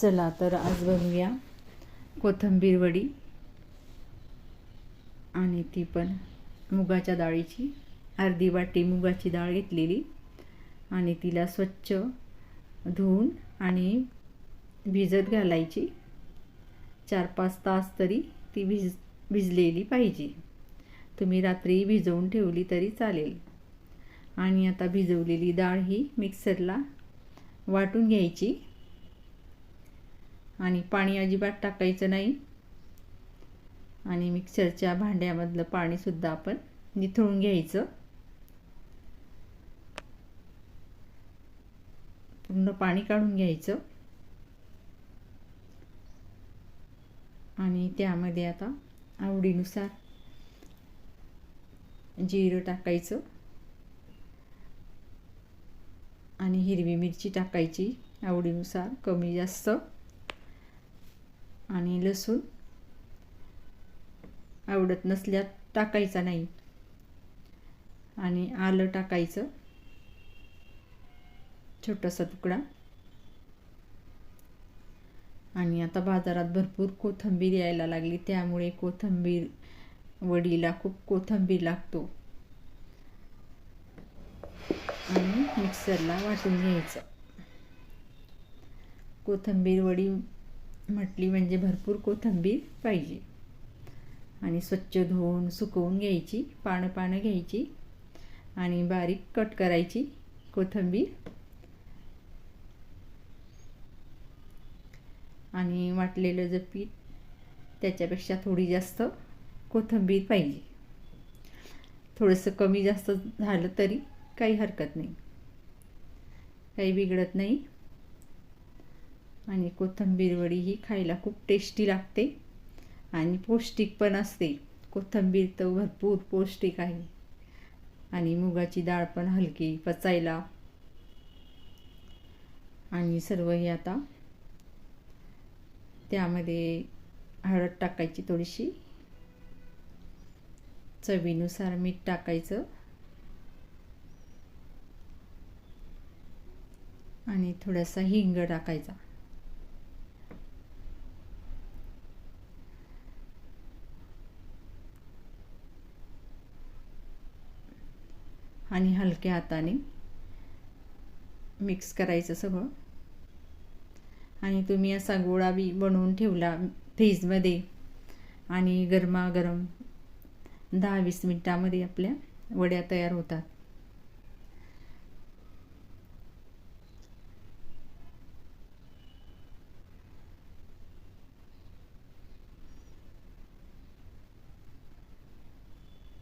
चला तर आज बनवूया कोथिंबीर वडी आणि ती पण मुगाच्या डाळीची. अर्धी वाटी मुगाची डाळ घेतलेली आणि तिला स्वच्छ धुवून आणि भिजत घालायची. चार पाच तास तरी ती भिज भिजलेली पाहिजे. तुम्ही रात्री भिजवून ठेवली तरी चालेल. आणि आता भिजवलेली डाळ ही मिक्सरला वाटून घ्यायची. आणि पाणी अजिबात टाकायचं नाही. आणि मिक्सरच्या भांड्यामधलं पाणीसुद्धा आपण निथळून घ्यायचं. पूर्ण पाणी काढून घ्यायचं. आणि त्यामध्ये आता आवडीनुसार जिरं टाकायचं. आणि हिरवी मिरची टाकायची आवडीनुसार कमी जास्त. आणि लसूण आवडत नसल्यास टाकायचा नाही. आणि आलं टाकायचं. छोटासा तुकडा. आणि आता बाजारात भरपूर कोथिंबीर यायला लागली त्यामुळे कोथिंबीर वडीला खूप कोथिंबीर लागतो. आणि मिक्सरला वाटून घ्यायचं. कोथिंबीर वडी म्हटली म्हणजे भरपूर कोथिंबीर पाहिजे. आणि स्वच्छ धुवून सुकवून घ्यायची पानं पानं घ्यायची आणि बारीक कट करायची कोथिंबीर. आणि वाटलेलं जर पीठ त्याच्यापेक्षा थोडी जास्त कोथिंबीर पाहिजे. थोडंसं कमी जास्त झालं तरी काही हरकत नाही. काही बिघडत नाही. आणि कोथिंबीर वडी ही खायला खूप टेस्टी लागते. आणि पौष्टिक पण असते. कोथिंबीर तर भरपूर पौष्टिक आहे. आणि मुगाची डाळ पण हलकी पचायला. आणि सर्व हे आता त्यामध्ये हळद टाकायची थोडीशी. चवीनुसार मीठ टाकायचं. आणि थोडासा हिंग टाकायचा. आणि हलक्या हाताने मिक्स करायचं सगळं. आणि तुम्ही असा गोळा बी बनवून ठेवला फ्रीजमध्ये आणि गरमागरम दहा वीस मिनटामध्ये आपल्या वड्या तयार होतात.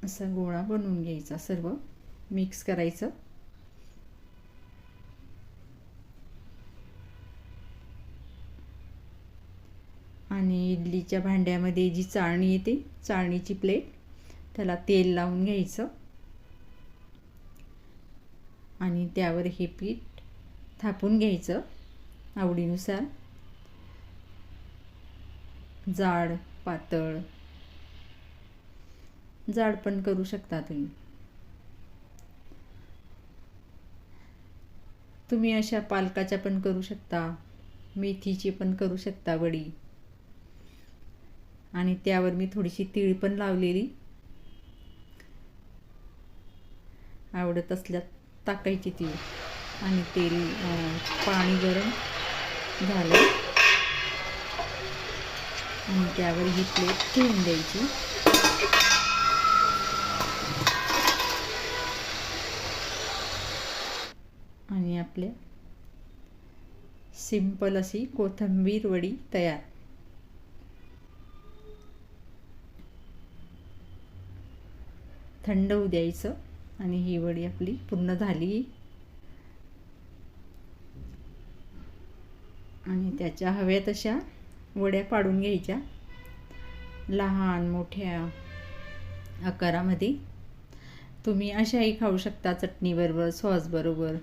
असा गोळा बनवून घ्यायचा सर्व. मिक्स करायचं. आणि इडलीच्या भांड्यामध्ये जी चाळणी येते चाळणीची प्लेट त्याला तेल लावून घ्यायचं. आणि त्यावर हे पीठ थापून घ्यायचं आवडीनुसार. जाड पातळ. जाड पण करू शकता तुम्ही. तुम्ही अशा पालकाच्या पण करू शकता मेथीची पण करू शकता वडी. आणि त्यावर मी थोडीशी तीळ पण लावलेली. आवडत असल्यास टाकायची तीळ. आणि तेल पाणी गरम झालं. आणि त्यावर ही प्लेट ठेवून द्यायची. आणि आपल्या सिंपल अशी कोथिंबीर वडी तयार. थंड होऊ द्यायचं आणि ही वडी आपली पूर्ण झाली. आणि त्याच्या हव्या तशा वड्या पाडून घ्यायच्या. लहान मोठ्या आकारामध्ये. तुम्ही अशाही खाऊ शकता चटणीबरोबर सॉसबरोबर.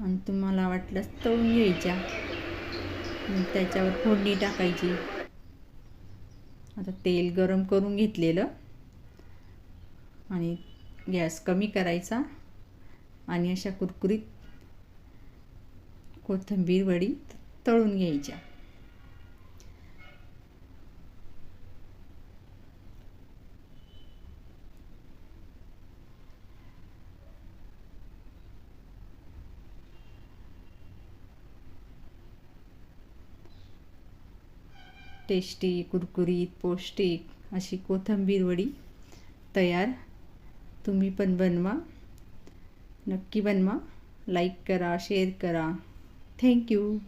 आणि तुम्हाला वाटल्यास तळून घ्यायच्या. त्याच्यावर फोडणी टाकायची. आता तेल गरम करून घेतलेलं. आणि गॅस कमी करायचा. आणि अशा कुरकुरीत कोथिंबीर वडी तळून घ्यायच्या. टेस्टी कुरकुरीत पौष्टिक अशी कोथिंबीर वडी तयार. तुम्ही पण बनवा. नक्की बनवा. लाईक करा शेअर करा. थँक्यू